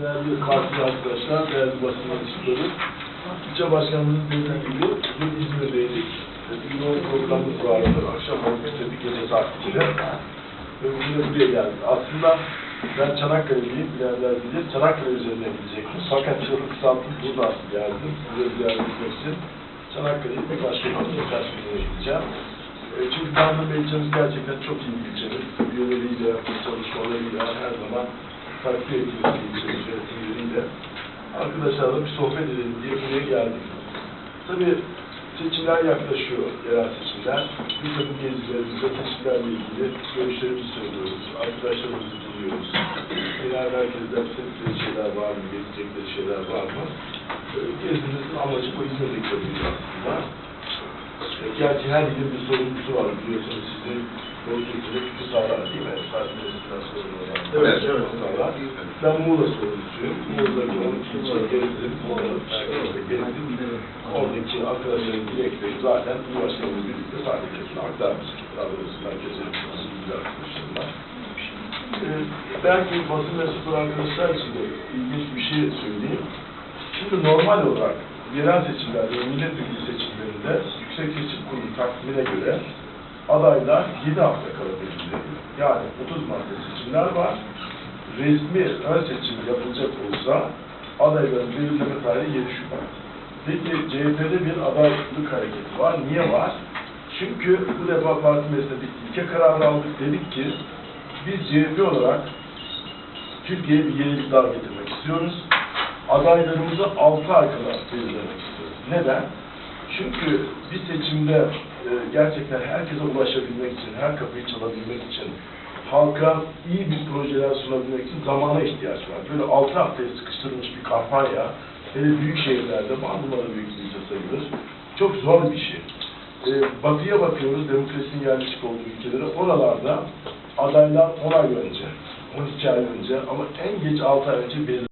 Değerli katil arkadaşlar, değerli basın mensupları, İlçe Başkanımızın dediği gibi dün İzmir'deydik. Bir yoğun programımız vardı. Akşam oldu istedik gece saat 2'de. Ve bugün buraya geldik. Aslında ben Çanakkale'liyim, bilenler bilir. Çanakkale üzerinden gidecektim. Fakat yolu kısaltıp buradan geldim. Buraya ziyaret etmek için. Çanakkale'yi bir başka bir birkaç günlere gideceğim. E, Çünkü Tanrı Bey ilçemiz gerçekten çok iyi bir ilçemiz. Üyeleriyle, çalışmalarıyla her zaman takdir ediyoruz ilçemiz yönetimleriyle. Arkadaşlarla bir sohbet edelim diye buraya geldik. Tabii seçimler yaklaşıyor, yerel seçimler. Bir takım gezilerimizde seçimlerle ilgili görüşlerimizi söylüyoruz. Arkadaşlarımızı dinliyoruz. Genel merkezden istedikleri şeyler var mı, gelecekleri şeyler var mı? Ee, Gezimizin amacı bu İzmir'deki yapıyoruz aslında. Gerçi her ilin bir sorumlusu var biliyorsunuz sizin Balıkesir'de küçük sağlar değil mi? Fatih Mesut'tan sorumlu olan. Evet, evet. sağlar. Ben Muğla sorumlusuyum. Muğla'daki 12 ilçe gezdim. Muğla'da merkezde gezdim. Oradaki arkadaşların dilekleri zaten bu başkanımız birlikte sadece aktarmıştık. Daha doğrusu merkeze ilgili arkadaşlarımla. E, belki basın mensupları arkadaşlar için de ilginç bir şey söyleyeyim. Şimdi normal olarak yerel seçimlerde, milletvekili seçimlerinde Seçim Kurulu takvimine göre adaylar 7 hafta kala belirleniyor. Yani 30 Mart'ta seçimler var. Resmi ön seçim yapılacak olsa adayların belirleme tarihi 7 Şubat. Peki CHP'de bir adaylık hareketi var. Niye var? Çünkü bu defa parti meclisinde bir ilke kararı aldık. Dedik ki biz CHP olarak Türkiye'ye bir yenilik daha getirmek istiyoruz. Adaylarımızı 6 ay kadar belirlemek istiyoruz. Neden? Çünkü bir seçimde e, gerçekten herkese ulaşabilmek için, her kapıyı çalabilmek için, halka iyi bir projeler sunabilmek için zamana ihtiyaç var. Böyle 6 haftaya sıkıştırılmış bir kampanya, hele büyük şehirlerde, Bandırma'da büyük ilçe sayılır, çok zor bir şey. E, batıya bakıyoruz, demokrasinin yerleşik olduğu ülkelere, oralarda adaylar 10 ay önce, 12 ay önce ama en geç 6 ay önce belirlenmiş.